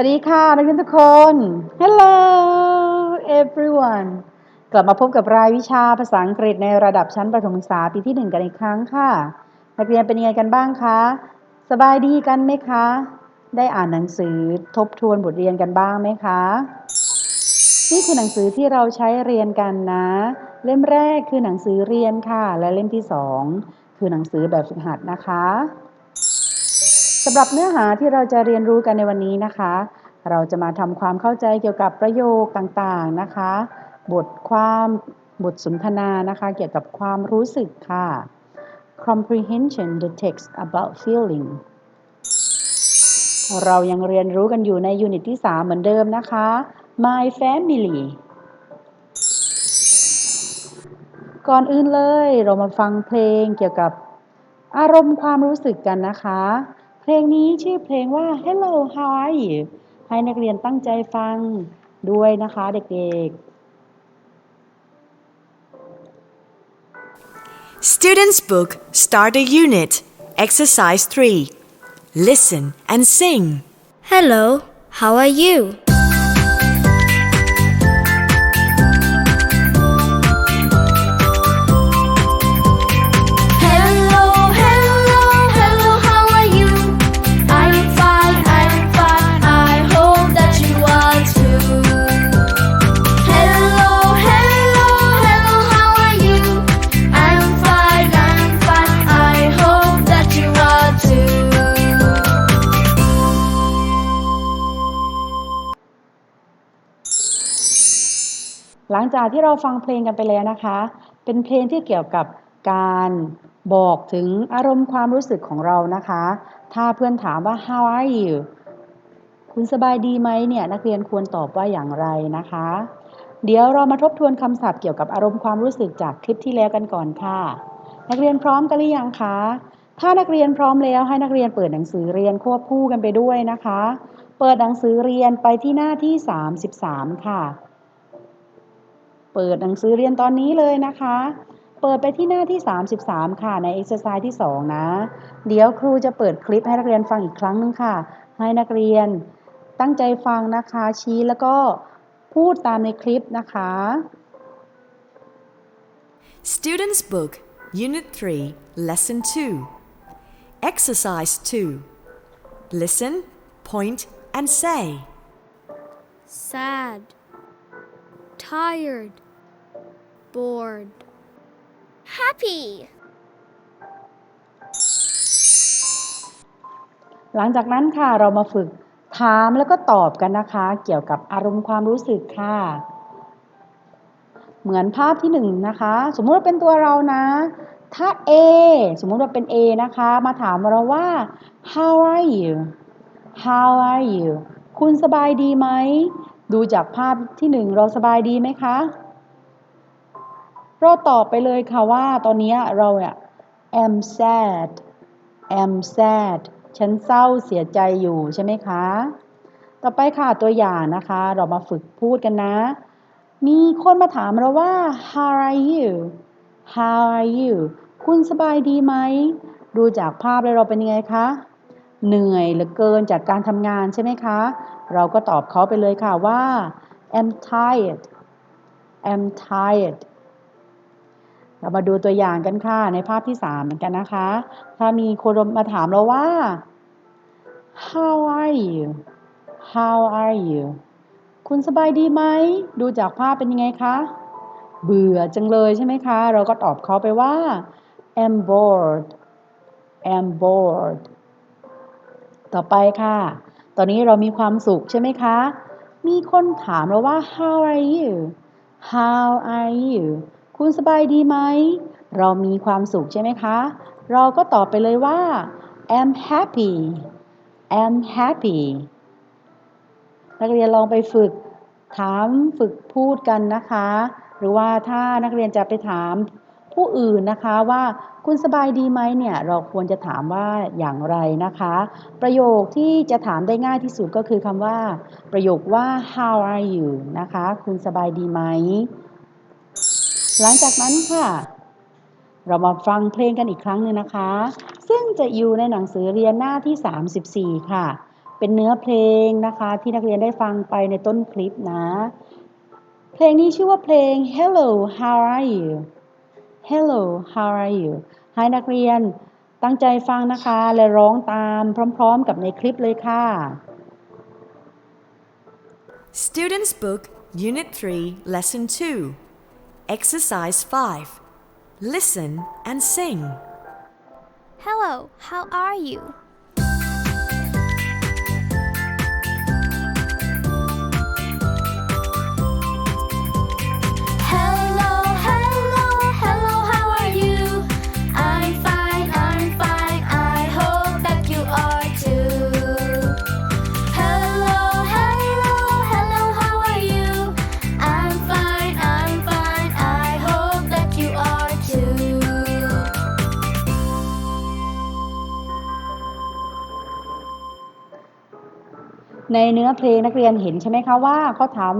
วัสดีค่ะนักเรียนทุกคน Hello everyone กลับมาพบกับรายวิชาภาษาอังกฤษในระดับชั้นประถมศึกษาปีที่ 1 กันอีกครั้งค่ะ นักเรียนเป็นยังไงกันบ้างคะ สบายดีกันไหมคะ ได้อ่านหนังสือทบทวนบทเรียนกันบ้างไหมคะ นี่คือหนังสือที่เราใช้เรียนกันนะ เล่มแรกคือหนังสือเรียนค่ะ และเล่มที่ 2 คือหนังสือแบบฝึกหัดนะคะำหรับเนื้อหาที่เราจะเรียนรู้กันในวันนี้นะคะ เราจะมาทำความเข้าใจเกี่ยวกับประโยคต่างๆนะคะ บทความบทสนทนานะคะ เกี่ยวกับความรู้สึกค่ะ comprehension the text about feeling เรายังเรียนรู้กันอยู่ในยูนิตที่ 3 เหมือนเดิมนะคะ my family ก่อนอื่นเลยเรามาฟังเพลงเกี่ยวกับอารมณ์ความรู้สึกกันนะคะ เพลงนี้ชื่อเพลงว่า Hello how are you ให้นักเรียนตั้งใจฟังด้วยนะคะเด็ก Students' Book Start a Unit Exercise 3 Listen and sing. Hello, how are you? หลังจากที่เราฟังเพลงกันไปแล้วนะคะ เป็นเพลงที่เกี่ยวกับการบอกถึงอารมณ์ความรู้สึกของเรานะคะ ถ้าเพื่อนถามว่า how are you คุณสบายดีไหมเนี่ย นักเรียนควรตอบว่าอย่างไรนะคะ เดี๋ยวเรามาทบทวนคำศัพท์เกี่ยวกับอารมณ์ความรู้สึกจากคลิปที่แล้วกันก่อนค่ะ นักเรียนพร้อมกันหรือยังคะ ถ้านักเรียนพร้อมแล้วให้นักเรียนเปิดหนังสือเรียนควบคู่กันไปด้วยนะคะ เปิดหนังสือเรียนไปที่หน้าที่ 33 ค่ะ เปิดหนังสือเรียนตอนนี้เลยนะคะ เปิดไปที่หน้าที่ 33 ค่ะ ใน exercise ที่ 2 นะ เดี๋ยวครูจะเปิดคลิปให้นักเรียนฟังอีกครั้งหนึงค่ะ ให้นักเรียนตั้งใจฟังนะคะ ชี้แล้วก็พูดตามในคลิปนะคะ Students' Book Unit 3 Lesson 2 Exercise 2 Listen, point, and say. sad, tired, bored, happy. หลังจากนั้นค่ะเรามาฝึกถามแล้วก็ตอบกันนะคะ เกี่ยวกับอารมณ์ความรู้สึกค่ะ เหมือนภาพที่หนึ่งนะคะ สมมุติว่าเป็นตัวเรานะ ถ้า A สมมุติว่าเป็น A นะคะ มาถามเราว่า how are you how are you คุณสบายดีไหม ดูจากภาพที่หนึ่งเราสบายดีไหมคะ เราตอบไปเลยค่ะว่าตอนนี้เราเนี่ย am sad am sad ฉันเศร้าเสียใจอยู่ใช่ไหมคะ ต่อไปค่ะตัวอย่างนะคะ เรามาฝึกพูดกันนะ มีคนมาถามเราว่า how are you how are you คุณสบายดีไหม ดูจากภาพเลยเราเป็นยังไงคะ เหนื่อยเหลือเกินจากการทำงานใช่ไหมคะ เราก็ตอบเขาไปเลยค่ะว่า I'm tired I'm tired เรามาดูตัวอย่างกันค่ะในภาพที่ 3 เหมือนกันนะคะ ถ้ามีคนมาถามเราว่า how are you how are you คุณสบายดีไหม ดูจากภาพเป็นยังไงคะ เบื่อจังเลยใช่ไหมคะ เราก็ตอบเขาไปว่า I'm bored I'm bored ต่อไปค่ะ ตอนนี้เรามีความสุขใช่ไหมคะ มีคนถามเราว่า how are you how are you คุณสบายดีไหม เรามีความสุขใช่ไหมคะ เราก็ตอบไปเลยว่า I'm happy I'm happy นักเรียนลองไปฝึกถามฝึกพูดกันนะคะ หรือว่าถ้านักเรียนจะไปถามผู้อื่นนะคะว่า คุณสบายดีไหมเนี่ย เราควรจะถามว่าอย่างไรนะคะ ประโยคที่จะถามได้ง่ายที่สุดก็คือคำว่า ประโยคว่า how are you นะคะ คุณสบายดีไหม หลังจากนั้นค่ะ เรามาฟังเพลงกันอีกครั้งหนึ่งนะคะ ซึ่งจะอยู่ในหนังสือเรียนหน้าที่ 34 ค่ะ เป็นเนื้อเพลงนะคะ ที่นักเรียนได้ฟังไปในต้นคลิปนะ เพลงนี้ชื่อว่าเพลง Hello how are you Hello how are you ให้นักเรียนตั้งใจฟังนะคะ และร้องตามพร้อมๆกับในคลิปเลยค่ะ Students' Book, Unit 3, Lesson 2. Exercise 5. Listen and sing. Hello, how are you? ในเนื้อเพลงนักเรียนเห็นใช่ไหมคะว่าเขาถาม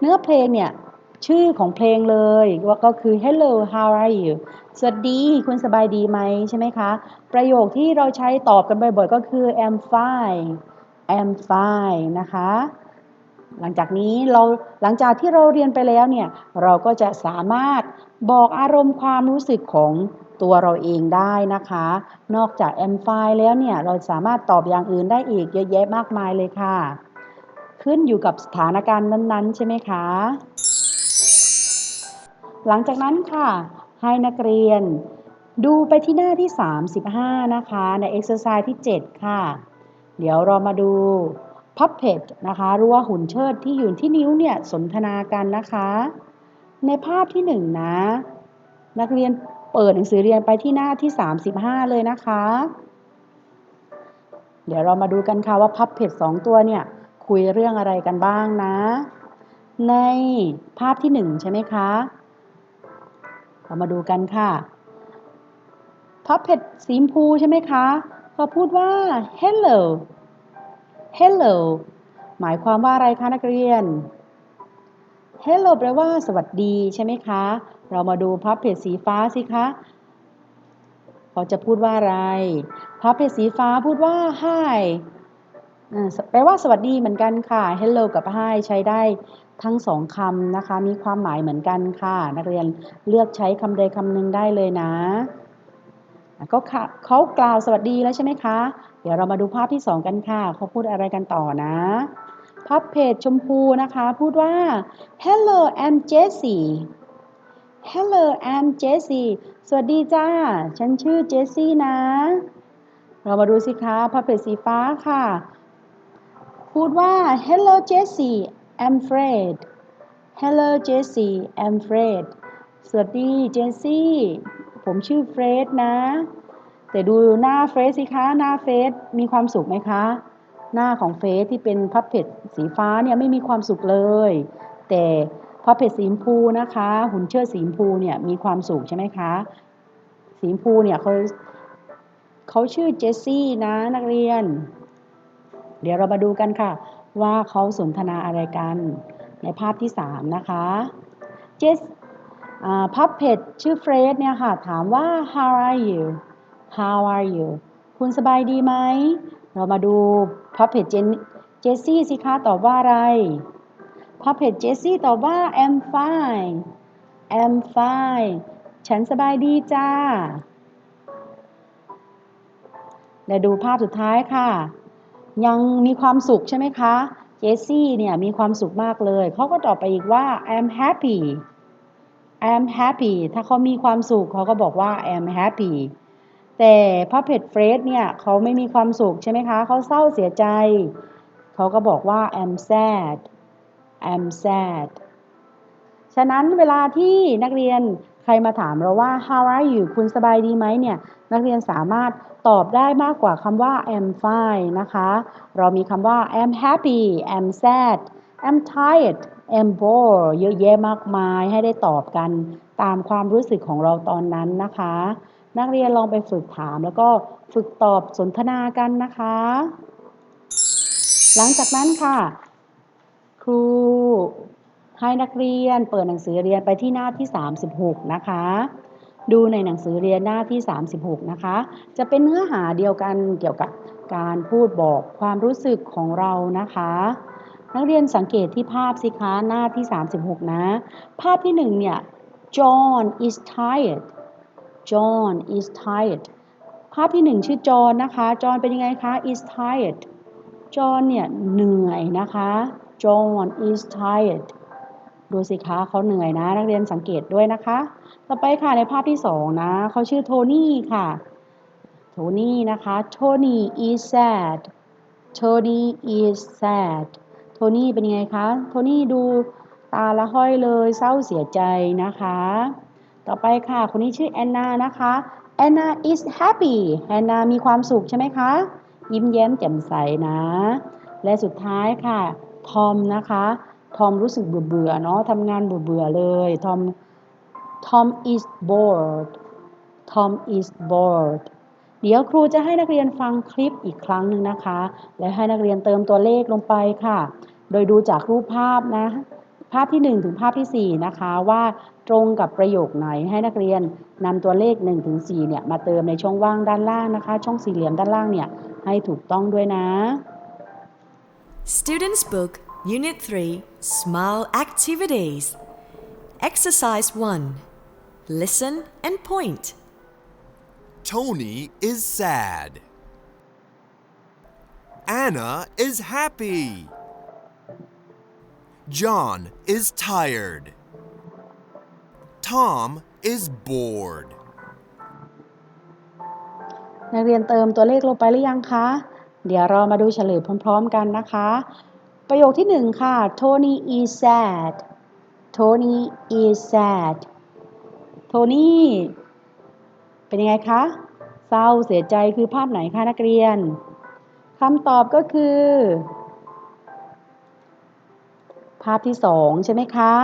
เนื้อเพลงเนี่ยชื่อของเพลงเลยว่าก็คือ hello how are you สวัสดีคุณสบายดีไหมใช่ไหมคะ ประโยคที่เราใช้ตอบกันบ่อยๆก็คือ I'm fine I'm fine นะคะ หลังจากนี้เราหลังจากที่เราเรียนไปแล้วเนี่ย เราก็จะสามารถบอกอารมณ์ความรู้สึกของ ตัวเราเองได้นะคะ นอกจาก am fine แล้วเนี่ยเราสามารถตอบอย่างอื่นได้อีกเยอะแยะมากมายเลยค่ะ ขึ้นอยู่กับสถานการณ์นั้นๆ ใช่ไหมคะ หลังจากนั้นค่ะ ให้นักเรียน ดูไปที่หน้าที่ 35 นะคะ ใน exercise ที่ 7 ค่ะ เดี๋ยวเรามาดู puppet นะคะหรือว่าหุ่นเชิดที่อยู่ที่นิ้วเนี่ยสนทนากันนะคะ ในภาพที่ 1 นะ นักเรียน เปิดหนังสือเรียนไปที่หน้าที่ 35 เลยนะคะ เดี๋ยวเรามาดูกันค่ะว่า puppet สองตัวเนี่ยคุยเรื่องอะไรกันบ้างนะ ในภาพที่ 1 ใช่ไหมคะ เรามาดูกันค่ะพับเผ็ดสีชมพูใช่ไหมคะเขาพูดว่า hello hello หมายความว่าอะไรคะนักเรียน hello แปลว่าสวัสดีใช่ไหมคะ เรามาดูพับเผ็ดสีฟ้าสิคะเขาจะพูดว่าอะไร พับเผ็ดสีฟ้าพูดว่า hi แปลว่าสวัสดีเหมือนกันค่ะ hello กับ hi ใช้ได้ทั้งสองคำนะคะ มีความหมายเหมือนกันค่ะ นักเรียนเลือกใช้คำใดคำหนึ่งได้เลยนะ ก็เขากล่าวสวัสดีแล้วใช่ไหมคะ เดี๋ยวเรามาดูภาพที่สองกันค่ะ เขาพูดอะไรกันต่อนะพับเพจชมพูนะคะ พูดว่า hello I'm Jessie hello I'm Jessie สวัสดีจ้า ฉันชื่อเจสซี่นะ เรามาดูสิคะพับเพจสีฟ้าค่ะ พูดว่า hello Jessie I'm Fred hello Jessie I'm Fred สวัสดีเจสซี่ ผมชื่อเฟรดนะ แต่ดูหน้าเฟรดสิคะ หน้าเฟรดมีความสุขไหมคะ หน้าของเฟรดที่เป็นพับเพจสีฟ้าเนี่ยไม่มีความสุขเลย แต่ พับเพจสีชมพูนะคะ หุ่นเชิดสีชมพูเนี่ยมีความสุขใช่ไหมคะสีชมพูเนี่ยเขาเขาชื่อเจสซี่นะนักเรียน เดี๋ยวเรามาดูกันค่ะ ว่าเขาสนทนาอะไรกันในภาพที่3นะคะเจสพับเพจชื่อเฟรดเนี่ยค่ะ ถามว่า how are you how are you คุณสบายดีไหม เรามาดูพับเพจเจสซี่สิคะตอบว่าอะไร พับเพจเจสซี่ตอบว่า I'm fine I'm fine ฉันสบายดีจ้า และดูภาพสุดท้ายค่ะ ยังมีความสุขใช่ไหมคะ เจสซี่เนี่ยมีความสุขมากเลย เขาก็ตอบไปอีกว่า I'm happy I'm happy ถ้าเขามีความสุขเขาก็บอกว่า I'm happy แต่พระเพจเฟรดเนี่ยเขาไม่มีความสุขใช่ไหมคะ เขาเศร้าเสียใจ เขาก็บอกว่า I'm sad I'm sad ฉะนั้นเวลาที่นักเรียนใครมาถามเราว่า how are you คุณสบายดีไหมเนี่ย นักเรียนสามารถตอบได้มากกว่าคำว่า I'm fine นะคะ เรามีคำว่า I'm happy I'm sad I'm tired I'm bored เยอะแยะมากมายให้ได้ตอบกันตามความรู้สึกของเราตอนนั้นนะคะ นักเรียนลองไปฝึกถามแล้วก็ฝึกตอบสนทนากันนะคะ หลังจากนั้นค่ะ ครูให้นักเรียนเปิดหนังสือเรียนไปที่หน้าที่ 36 นะคะ ดูในหนังสือเรียนหน้าที่ 36 นะคะ จะเป็นเนื้อหาเดียวกันเกี่ยวกับการพูดบอกความรู้สึกของเรานะคะ นักเรียนสังเกตที่ภาพสิคะหน้าที่ 36 นะ ภาพที่หนึ่งเนี่ย John is tired John is tired ภาพที่หนึ่งชื่อจอห์นนะคะ จอห์นเป็นยังไงคะ is tired จอห์นเนี่ยเหนื่อยนะคะ John is tired ดูสิคะเขาเหนื่อยนะ นักเรียนสังเกตด้วยนะคะ ต่อไปค่ะในภาพที่สองนะเขาชื่อโทนี่ค่ะ โทนี่นะคะ Tony is sad Tony is sad โทนี่เป็นยังไงคะ โทนี่ดูตาละห้อยเลยเศร้าเสียใจนะคะ ต่อไปค่ะคนนี้ชื่อแอนนานะคะแอนนา is happy แอนนามีความสุขใช่ไหมคะ ยิ้มแย้มแจ่มใสนะ และสุดท้ายค่ะ ทอมนะคะ ทอมรู้สึกเบื่อเบื่อเนาะทำงานเบื่อเบื่อเลย ทอม Tom is bored Tom is bored เดี๋ยวครูจะให้นักเรียนฟังคลิปอีกครั้งหนึ่งนะคะ และให้นักเรียนเติมตัวเลขลงไปค่ะ โดยดูจากรูปภาพนะ ภาพที่ 1 ถึงภาพที่ 4 นะคะ ว่าตรงกับประโยคไหนให้นักเรียนนำตัวเลข 1 ถึง 4 เนี่ย มาเติมในช่องว่างด้านล่างนะคะ ช่องสี่เหลี่ยมด้านล่างเนี่ย ให้ถูกต้องด้วยนะ Students' Book, Unit 3, Smile Activities. Exercise 1. Listen and point. Tony is sad. Anna is happy. John is tired. Tom is bored. นักเรียนเติมตัวเลขลงไปหรือยังคะ เดี๋ยวเรามาดูเฉลยพร้อม ๆ กันนะคะ ประโยคที่หนึ่งค่ะ Tony is sad Tony is sad Tony เป็นยังไงคะ เศร้าเสียใจคือภาพไหนคะนักเรียนคำตอบก็คือ ภาพที่สองใช่ไหมคะ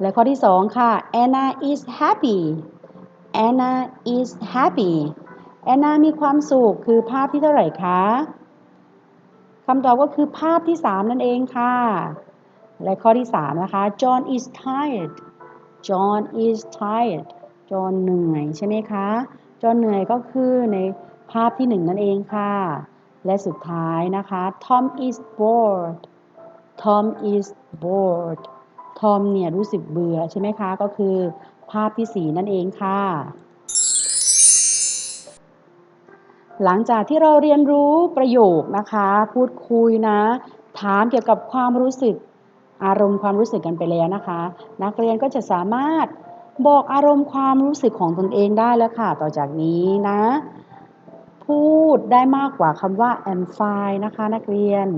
และข้อที่สองค่ะ Anna is happy Anna is happy แอนนามีความสุขคือภาพที่เท่าไหร่คะคำตอบก็คือภาพที่ 3 นั่นเองค่ะ และข้อที่ 3 นะคะ John is tired John is tired John เหนื่อยใช่ไหมคะ John เหนื่อยก็คือในภาพที่ 1 นั่นเองค่ะ และสุดท้ายนะคะ Tom is bored Tom is bored Tom เนี่ยรู้สึกเบื่อใช่ไหมคะ ก็คือภาพที่ 4 นั่นเองค่ะ หลังจากที่เราเรียนรู้ประโยคนะคะ พูดคุยนะ ถามเกี่ยวกับความรู้สึกอารมณ์ความรู้สึกกันไปแล้วนะคะ นักเรียนก็จะสามารถบอกอารมณ์ความรู้สึกของตนเองได้แล้วค่ะ ต่อจากนี้นะ พูดได้มากกว่าคำว่า am fine นะคะ นักเรียน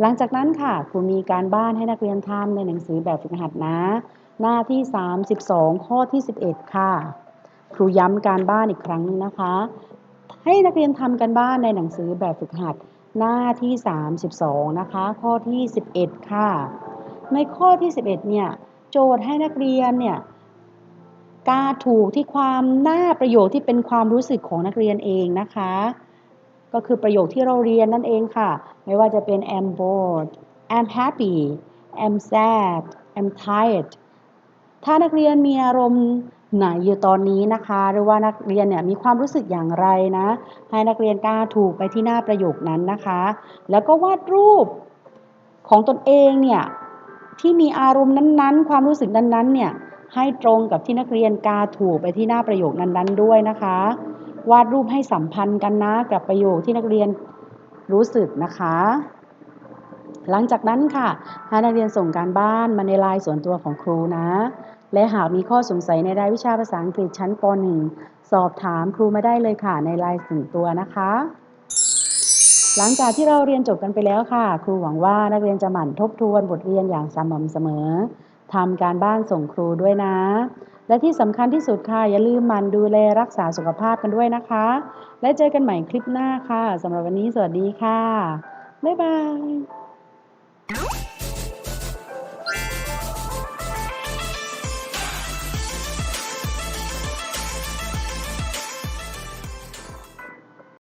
หลังจากนั้นค่ะครูมีการบ้านให้นักเรียนทำในหนังสือแบบฝึกหัดนะ หน้าที่ 32 ข้อที่ 11 ค่ะ ครูย้ำการบ้านอีกครั้งหนึงนะคะ ให้นักเรียนทำกันบ้านในหนังสือแบบฝึกหัดหน้าที่ 32 นะคะ ข้อที่ 11 ค่ะ ในข้อที่ 11 เนี่ย โจทย์ให้นักเรียนเนี่ยกาถูกที่ความหน้าประโยคที่เป็นความรู้สึกของนักเรียนเองนะคะ ก็คือประโยคที่เราเรียนนั่นเองค่ะ ไม่ว่าจะเป็น am bored am happy am sad am tired ถ้านักเรียนมีอารมณ์ ไหนอยู่ตอนนี้นะคะ หรือว่านักเรียนเนี่ยมีความรู้สึกอย่างไรนะ ให้นักเรียนกล้าถูกไปที่หน้าประโยคนั้นนะคะ แล้วก็วาดรูปของตนเองเนี่ยที่มีอารมณ์นั้นๆ ความรู้สึกนั้นๆเนี่ยให้ตรงกับที่นักเรียนกาถูกไปที่หน้าประโยคนั้นๆ ด้วยนะคะ วาดรูปให้สัมพันธ์กันนะกับประโยคที่นักเรียนรู้สึกนะคะ หลังจากนั้นค่ะให้นักเรียนส่งการบ้านมาในไลน์ส่วนตัวของครูนะ และหากมีข้อสงสัยในรายวิชาภาษาอังกฤษชั้นป .1 สอบถามครูมาได้เลยค่ะในไลน์ส่วนตัวนะคะ หลังจากที่เราเรียนจบกันไปแล้วค่ะ ครูหวังว่านักเรียนจะหมั่นทบทวนบทเรียนอย่างสม่ำเสมอทำการบ้านส่งครูด้วยนะ และที่สำคัญที่สุดค่ะอย่าลืมหมั่นดูแลรักษาสุขภาพกันด้วยนะคะ และเจอกันใหม่คลิปหน้าค่ะสำหรับวันนี้สวัสดีค่ะ บ๊ายบาย